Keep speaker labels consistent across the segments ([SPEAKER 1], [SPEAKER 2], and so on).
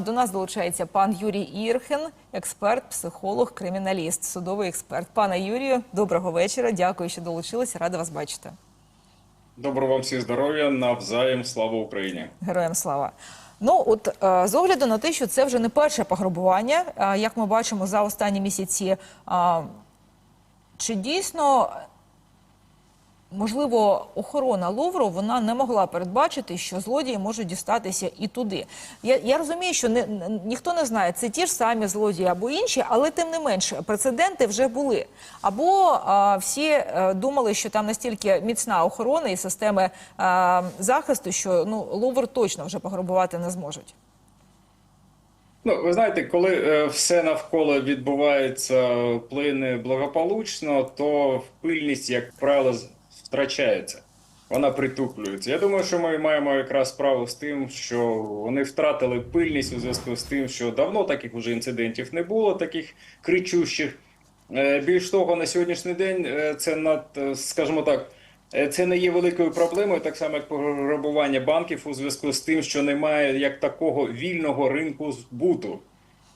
[SPEAKER 1] До нас долучається пан Юрій Ірхен, експерт, психолог, криміналіст, судовий експерт. Пане Юрію, доброго вечора. Дякую, що долучилися. Рада вас бачити.
[SPEAKER 2] Доброго вам всіх здоров'я, навзаєм, слава Україні.
[SPEAKER 1] Героям слава. Ну, от е, з огляду на те, що це вже не перше пограбування, е, як ми бачимо за останні місяці, чи дійсно можливо охорона Лувру вона не могла передбачити, що злодії можуть дістатися і туди. Я, я розумію, що не, ніхто не знає, це ті ж самі злодії або інші, але тим не менше прецеденти вже були. Або а, всі е, думали, що там настільки міцна охорона і системи а, захисту, що ну Лувр точно вже пограбувати не зможуть.
[SPEAKER 2] Ну, ви знаєте, коли е, все навколо відбувається плине благополучно, то пильність, як правило, втрачається. Вона притуплюється. Я думаю, що ми маємо якраз справу з тим, що вони втратили пильність у зв'язку з тим, що давно таких уже інцидентів не було, таких кричущих. Е, Більш того, на сьогоднішній день е, це над, е, скажімо так, це не є великою проблемою, так само як пограбування банків у зв'язку з тим, що немає як такого вільного ринку збуту.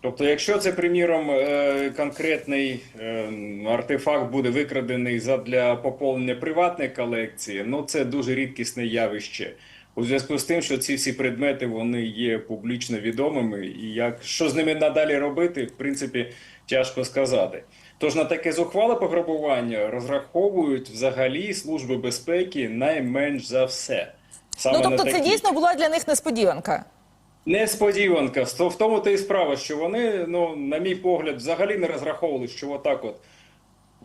[SPEAKER 2] Тобто, якщо це, приміром, е, конкретний е, артефакт буде викрадений задля поповнення приватної колекції, ну це дуже рідкісне явище. У зв'язку з тим, що ці всі предмети вони є публічно відомими, і як що з ними надалі робити, в принципі, тяжко сказати. Тож на таке зухвале пограбування розраховують взагалі служби безпеки найменш за все. Саме
[SPEAKER 1] ну тобто, це дійсно була для них несподіванка.
[SPEAKER 2] Несподіванка. В тому то і справа, що вони, ну, на мій погляд, взагалі не розраховували, що отак от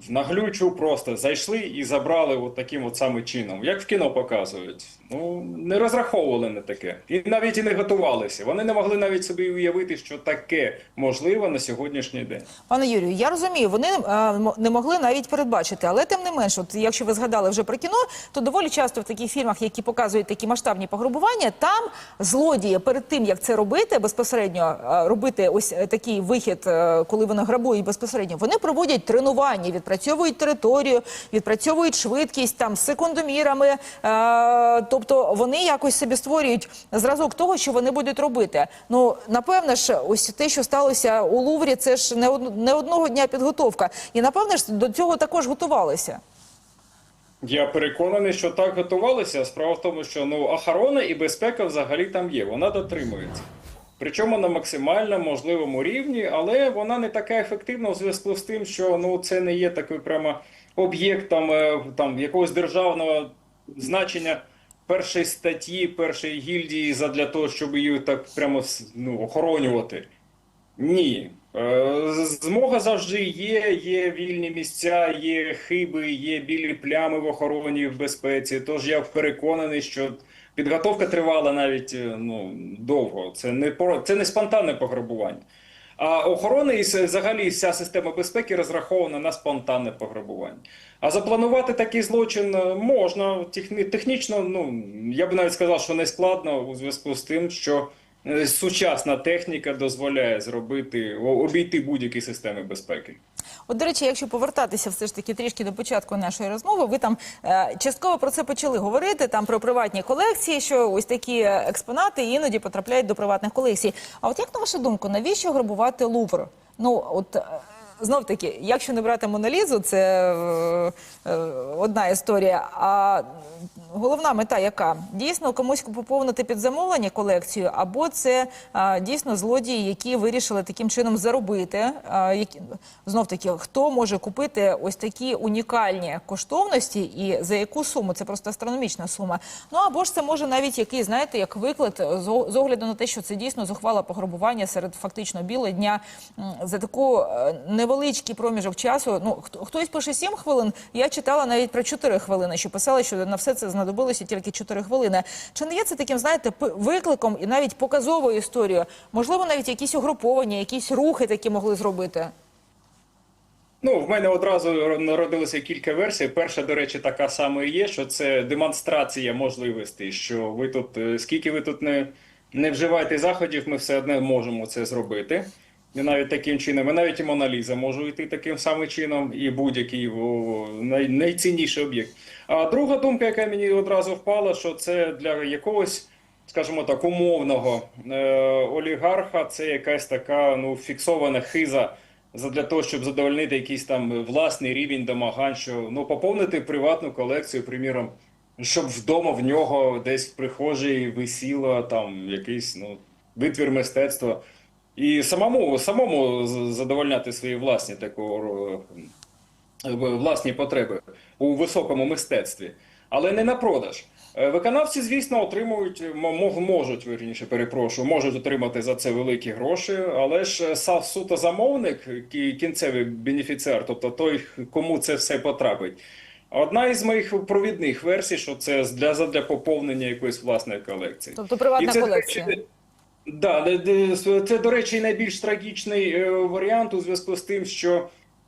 [SPEAKER 2] в наглючу просто зайшли і забрали от таким от саме чином. Як в кіно показують. Ну, не розраховували на таке. І навіть і не готувалися. Вони не могли навіть собі уявити, що таке можливо на сьогоднішній день.
[SPEAKER 1] Пане Юрію, я розумію, вони е, м- не могли навіть передбачити, але тим не менш, от якщо ви згадали вже про кіно, то доволі часто в таких фільмах, які показують такі масштабні пограбування, там злодії перед тим як це робити, безпосередньо е, робити ось е, такий вихід, е, коли вони грабують безпосередньо, вони проводять тренування, відпрацьовують територію, відпрацьовують швидкість там з секундомірами. Е, тобто вони якось собі створюють зразок того, що вони будуть робити. Ну напевне ж, ось те, що сталося у Луврі, це ж не не одного дня підготовка, і напевне ж до цього також готувалися.
[SPEAKER 2] Я переконаний, що так готувалися. Справа в тому, що ну охорона і безпека взагалі там є. Вона дотримується. Причому на максимально можливому рівні, але вона не така ефективна у зв'язку з тим, що ну це не є такий прямо об'єктом там, там якогось державного значення першої статті, першої гільдії задля того, щоб її так прямо ну, охоронювати. Ні. Е, Змога завжди є, є вільні місця, є хиби, є білі плями в охороні в безпеці. Тож я переконаний, що підготовка тривала навіть е, ну, довго. Це не це не спонтанне пограбування. А охорона і взагалі вся система безпеки розрахована на спонтанне пограбування. А запланувати такий злочин е, можна техні- технічно. Ну я б навіть сказав, що не складно у зв'язку з тим, що сучасна техніка дозволяє зробити обійти будь-які системи безпеки.
[SPEAKER 1] От, до речі, якщо повертатися все ж таки трішки до початку нашої розмови, ви там е, частково про це почали говорити, там про приватні колекції, що ось такі е, експонати іноді потрапляють до приватних колекцій. А от як на вашу думку, навіщо грабувати Лувр? Ну от. Знов таки, якщо не брати Монолізу, це е, е, одна історія. А головна мета яка? Дійсно комусь поповнити під замовлення колекцію, або це е, дійсно злодії, які вирішили таким чином заробити. Які, знов таки, хто може купити ось такі унікальні коштовності і за яку суму? Це просто астрономічна сума. Ну або ж це може навіть який, знаєте, як виклад з огляду на те, що це дійсно зухвала пограбування серед фактично білого дня за таку е, невеличкий проміжок часу. Ну хто- хтось пише 7 хвилин. Я читала навіть про 4 хвилини, що писали, що на все це знадобилося тільки 4 хвилини. Чи не є це таким, знаєте, викликом і навіть показовою історією? Можливо, навіть якісь угруповання, якісь рухи такі могли зробити.
[SPEAKER 2] Ну, в мене одразу народилося кілька версій. Перша, до речі, така сама і є, що це демонстрація можливостей, що ви тут, е, скільки ви тут не, не вживаєте заходів, ми все одно можемо це зробити. І навіть таким чином, і навіть і Моналіза може йти таким самим чином, і будь-який най, найцінніший об'єкт. А друга думка, яка мені одразу впала, що це для якогось скажімо так, умовного е, олігарха, це якась така ну, фіксована хиза для того, щоб задовольнити якийсь там власний рівень домагань, що ну, поповнити приватну колекцію, приміром, щоб вдома в нього десь в прихожій висіло там якийсь ну, витвір мистецтва. І самому, самому задовольняти свої власні такого власні потреби у високому мистецтві, але не на продаж. Е, Виконавці, звісно, отримують, можуть, вірніше, перепрошую, можуть отримати за це великі гроші, але ж е, сам суто замовник, кінцевий бенефіціар, тобто той, кому це все потрапить. Одна із моїх провідних версій, що це для, задля поповнення якоїсь власної колекції.
[SPEAKER 1] Тобто приватна
[SPEAKER 2] І це,
[SPEAKER 1] колекція.
[SPEAKER 2] Да, де- де- це, до речі, найбільш трагічний е, варіант у зв'язку з тим, що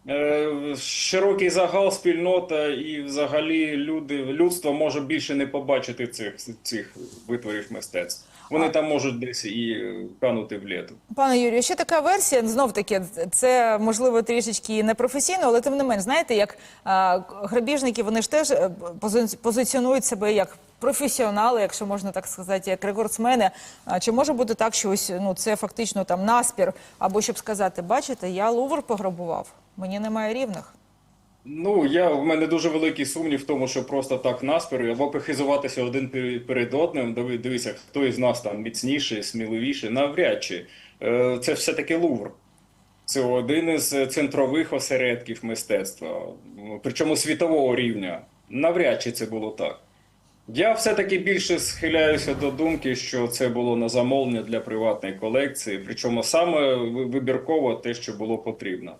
[SPEAKER 2] е, широкий загал, спільнота і взагалі люди, людство може більше не побачити цих, цих витворів мистецтв. Вони там можуть десь і е, канути в літу.
[SPEAKER 1] Пане Юрію, ще така версія, знов таки, це можливо трішечки непрофесійно, але тим не менш, знаєте, як а, грабіжники, вони ж теж е, пози- позиціонують себе як професіонали, якщо можна так сказати, як рекордсмени. Чи може бути так, що ось ну це фактично там наспір, або щоб сказати, бачите, я Лувр пограбував, мені немає рівних.
[SPEAKER 2] Ну, я, в мене дуже великий сумнів в тому, що просто так наспір, або похизуватися один перед одним, дивися, хто із нас там міцніший, сміливіший, навряд чи. Е, Це все-таки Лувр. Це один із центрових осередків мистецтва, причому світового рівня. Навряд чи це було так. Я все-таки більше схиляюся до думки, що це було на замовлення для приватної колекції, причому саме вибірково те, що було потрібно.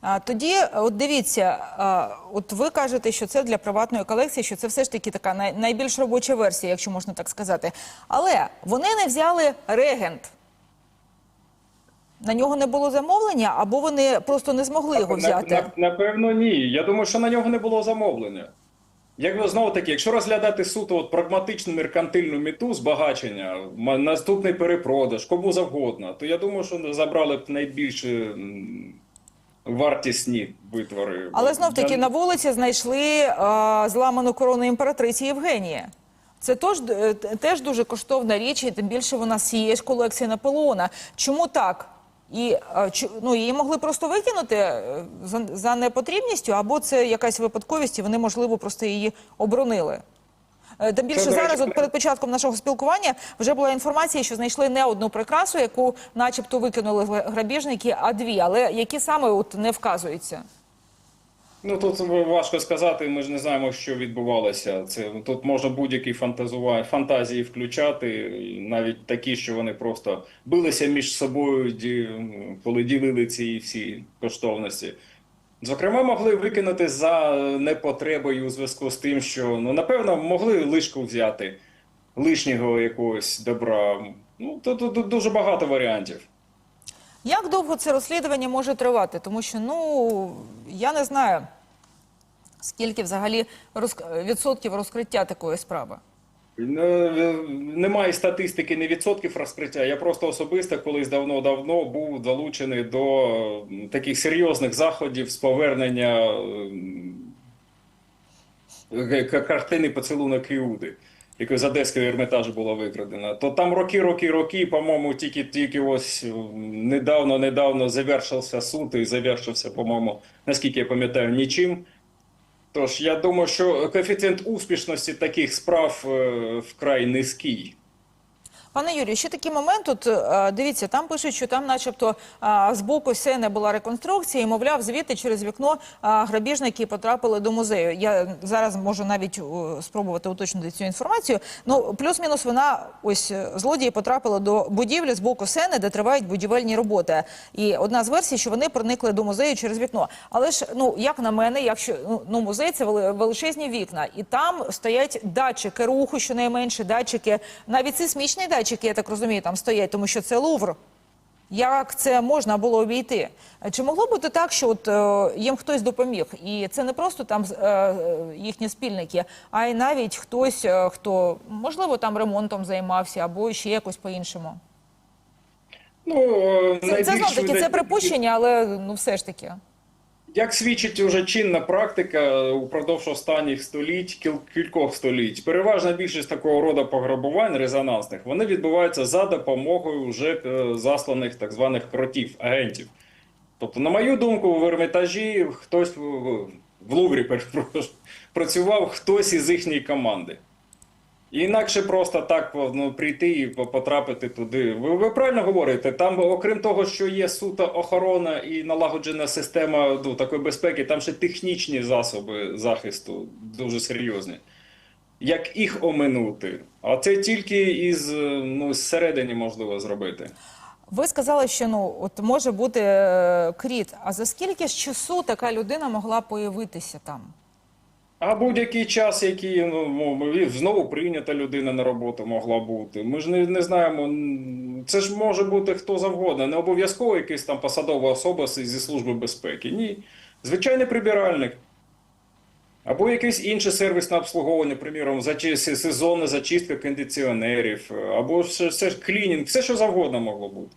[SPEAKER 1] А, тоді, от дивіться, а, от ви кажете, що це для приватної колекції, що це все ж таки така най, найбільш робоча версія, якщо можна так сказати. Але вони не взяли регент. На нього не було замовлення, або вони просто не змогли його взяти.
[SPEAKER 2] напевно, ні. Я думаю, що на нього не було замовлення. Якби знову таки, якщо розглядати суто от прагматичну меркантильну мету збагачення, наступний перепродаж, кому завгодно, то я думаю, що забрали б найбільш вартісні витвори.
[SPEAKER 1] Але знов таки на вулиці знайшли а, зламану корону імператриці Євгенії. Це тож, е, теж дуже коштовна річ, і тим більше вона з цієї ж колекції Наполеона. Чому так? І а, ну, її могли просто викинути е, за, за непотрібністю, або це якась випадковість, і вони, можливо, просто її оборонили. Е, Тим більше
[SPEAKER 2] Це,
[SPEAKER 1] зараз, от перед початком нашого спілкування, вже була інформація, що знайшли не одну прикрасу, яку, начебто, викинули грабіжники, а дві, але які саме от не вказуються.
[SPEAKER 2] Ну тут важко сказати, ми ж не знаємо, що відбувалося. Це тут можна будь-які фантазії включати, навіть такі, що вони просто билися між собою, ді... коли ділили ці всі коштовності. Зокрема, могли викинути за непотребою у зв'язку з тим, що ну напевно могли лишку взяти лишнього якогось добра. Ну тут, тут дуже багато варіантів.
[SPEAKER 1] Як довго це розслідування може тривати? Тому що, ну, я не знаю, скільки взагалі розк- відсотків розкриття такої справи.
[SPEAKER 2] Немає статистики, не відсотків розкриття. Я просто особисто колись давно-давно був залучений до таких серйозних заходів з повернення картини поцілунок Іуди, яка з Одеського ермітажу була викрадена. То там роки, роки, роки, по-моєму, тільки тільки ось недавно, недавно завершився суд і завершився, по-моєму, наскільки я пам'ятаю, нічим. Тож я думаю, що коефіцієнт успішності таких справ е, вкрай низький.
[SPEAKER 1] Пане Юрію, ще такий момент. Тут е, дивіться, там пишуть, що там, начебто, е, з боку сцени була реконструкція, і мовляв, звідти через вікно е, грабіжники потрапили до музею. Я зараз можу навіть спробувати уточнити цю інформацію. Ну, плюс-мінус вона ось злодії потрапили до будівлі з боку сцени, де тривають будівельні роботи. І одна з версій, що вони проникли до музею через вікно. Але ж, ну як на мене, якщо ну, ну музей це величезні вікна, і там стоять датчики руху, щонайменше датчики, навіть сейсмічні датчики, я так розумію, там стоять, тому що це Лувр. Як це можна було обійти? Чи могло бути так, що от е, їм хтось допоміг, і це не просто там е, е, їхні спільники, а й навіть хтось, е, хто можливо там ремонтом займався або ще якось по-іншому.
[SPEAKER 2] Ну, е,
[SPEAKER 1] Це, це знов таки це припущення, але ну все ж таки.
[SPEAKER 2] Як свідчить уже чинна практика упродовж останніх століть, кількох століть, переважна більшість такого роду пограбувань резонансних вони відбуваються за допомогою вже е, засланих так званих кротів, агентів. Тобто, на мою думку, в Ермітажі хтось в Луврі працював хтось із їхньої команди. Інакше просто так ну, прийти і потрапити туди. Ви, ви правильно говорите, там, окрім того, що є суто охорона і налагоджена система ну, такої безпеки, там ще технічні засоби захисту дуже серйозні. Як їх оминути? А це тільки із ну, зсередині можливо зробити.
[SPEAKER 1] Ви сказали, що ну от може бути е, кріт. А за скільки ж часу така людина могла появитися там?
[SPEAKER 2] А будь-який час, який ну, знову прийнята людина на роботу могла бути. Ми ж не, не знаємо. Це ж може бути хто завгодно. Не обов'язково якась там посадова особа зі служби безпеки. Ні. Звичайний прибиральник. Або якесь інше сервісне обслуговування, приміром, сезонна зачистка кондиціонерів, або все, все клінінг, все що завгодно могло бути.